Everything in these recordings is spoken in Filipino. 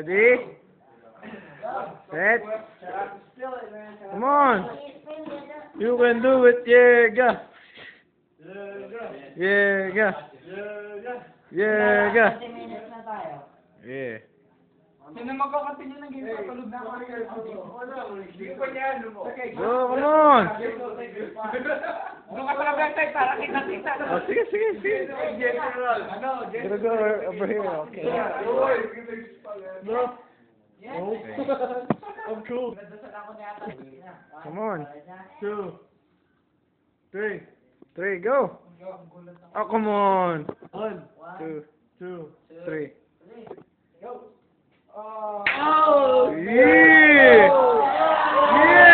Ready? Set. Come on. You can do it, yeah, go. Yeah, go. Yeah, go. Yeah. Sino magkakantin ng game? Patulog na ako. Go, come on. Ka pala better para kita-kita. Oh, sige, sige, sige. Ano, Gotta go over here, okay. No. Oh. I'm cool. Come on. Two. Three. Three, go. Oh, come on. One, two, two, three. Oh! Yeah! Yeah!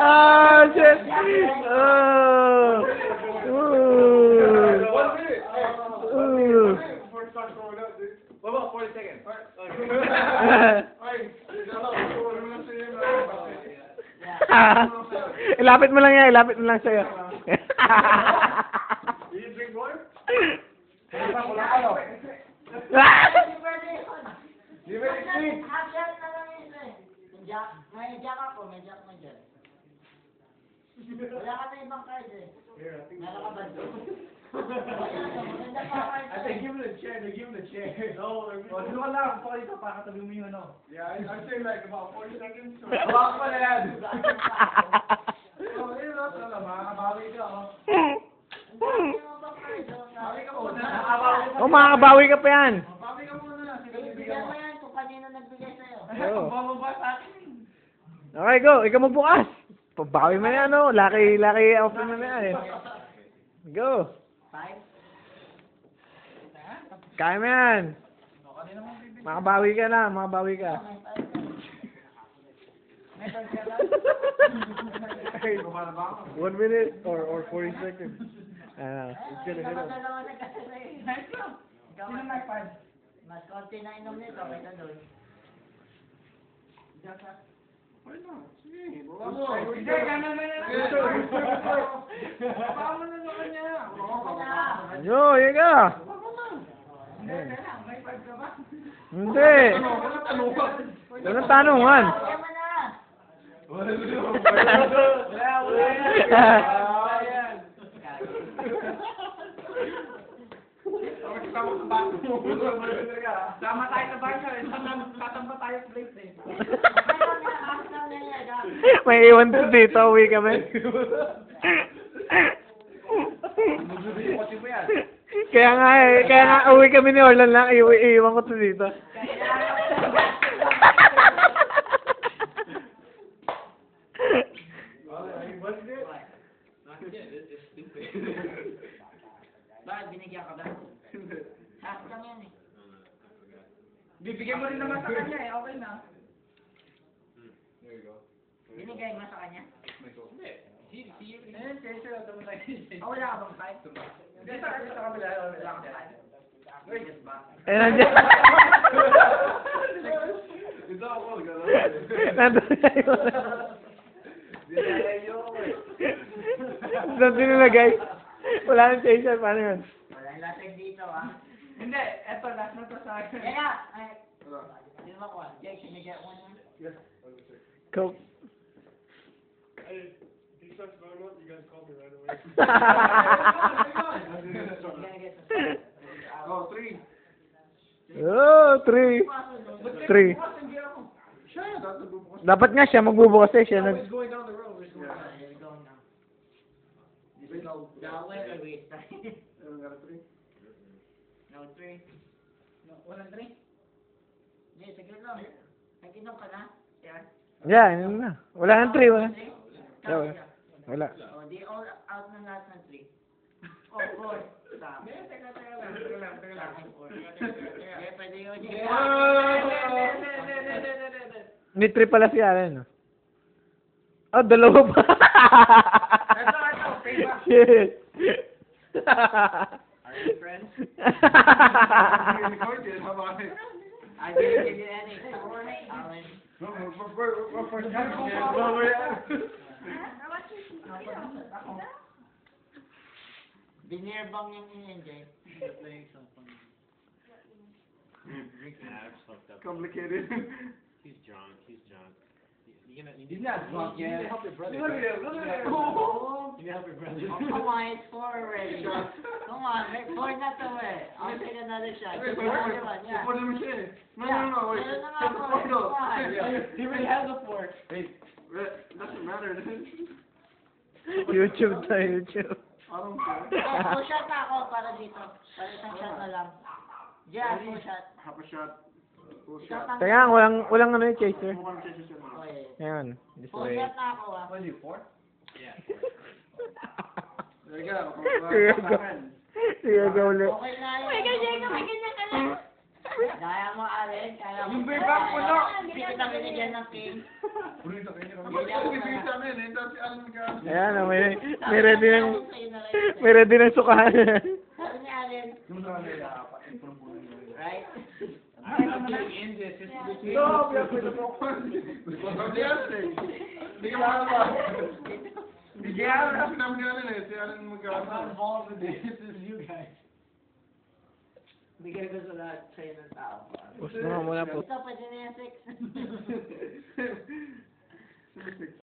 Ah, shit! Oh! ilapit mo lang yan, ilapit mo lang sa'yo. May jack ako, may jack mo dyan. Wala ka na ibang card eh. Meron ka ba pa I think give him the chair, they give him the chair. No, oh, dito ka lang, pa dito, pakatabi mo yung ano. Yeah, I, I'd say like about 40 seconds. So, Baka pa na yan. oh, yun lang talaga, makakabawi ka. Oh. Mo card doon? Bawi ka muna. oh, makakabawi ka pa yan. Bawi ka muna. Sige, bibigyan mo. mo yan kung kanino nagbigay sa'yo. Oo. Bumaba sa akin. Okay, go. Ikaw magbukas. Pabawi mo na yan, ano. Lucky, lucky open mo na yan, eh. Go. Five? Kaya mo yan. Makabawi ka na, makabawi ka. One minute or or 40 seconds. Ah, it's gonna hit him. Mas konti na inom nito, may ka doon. Why not? Sige, bawa mo. Hindi, ganun na yan. Baka mo na sa kanya. Ako na! Yo, here ka. May five ka ba? Hindi. Ano tanong ka? Walang tanungan. Na! Yan. Yan. Sama tayo sa barca eh. Tatamba tayo sa plate eh. May iwan ko dito, uwi kami. Kaya nga eh, kaya nga uwi kami ni Orlan lang, iwi, iwan ko to dito. Bakit binigyan ka ba? Ahas lang yan eh. Bibigyan mo rin naman sa kanya eh. Okay na. Binigay mo sa kanya? Eh, kasi sila ito mo tayo. Oh, wala ka bang five? Hindi, sa sa kabila. Wala ka five. Yes ba? Eh, nandiyan. Ito ako, gano'n. Nandun na yun. Nandun nilagay. Wala nang chaser, paano yun? Wala yung lasag dito ah. Hindi, eto last na to sa akin. Kaya nga, ay, sino ba ko? Jake, sinigyan ko na. Coke. Hey, he starts going up, you guys call me right away. Oh, three. oh, three. Three. Dapat nga siya magbubukas eh. Siya nag... no. Three? No three. Walang drink. Hindi, sige lang. Nag-inom ka na? Yan. Yeah, yun na. Wala nang three, wala. Wala. Wala. Oh, di all out na lahat ng three. Oh. Okay, hindi. May three pala si Alan, no? Oh, dalawa pa. Ito, ito, payback. Shit. Are you friends? You recorded, how about it? I didn't give you any. Alan. Binirbang yung hindi. Complicated. He's drunk. He's drunk. You gonna? You He's not drunk you need to help your brother. Look at him, look at him. You need to help your brother. Oh, come on, it's four already. Come on, make four na to eh. I'll take another shot. Wait, Just wait, wait. yeah. Before the machine. No, Yeah. no, no, wait. Meron na nga Take the po, photo. come on. Yeah. He already has a fork. Wait, wait, doesn't matter. YouTube to YouTube. I don't care. Eh, full shot na ako para dito. Para isang shot na lang. Yeah, full shot. Half a shot. Full shot. pang- Teka, walang, walang ano yung chaser. Mukhang chaser siya. Okay. Ayan. This way. shot na ako ah. What are you, four? Yeah. There you go. Here you go. Here you go ulit. Okay na yun. May ganyan ka, may ganyan ka lang. Kaya mo, mo. Yung beer bag mo, no? Hindi kita binigyan ng king. Burrito kayo. Sa amin. Tapos si Alan mag- Ayan, may, may ready ng, na may ready ng sukahan. Sabi ni Allen, Yung sa kanila, apat. Yung puro muna yun. right? I'm not getting in this. This is between. No, we have to go. Hindi yan, eh. Hindi ka makakapa. Hindi ka makakapa namin ni Alan, eh. Si Alan I'm not mag- involved with this. This is you guys. Bigay ko sa lahat sa'yo ng tao. Gusto nga muna po. Ito, pwede na yung six. Six.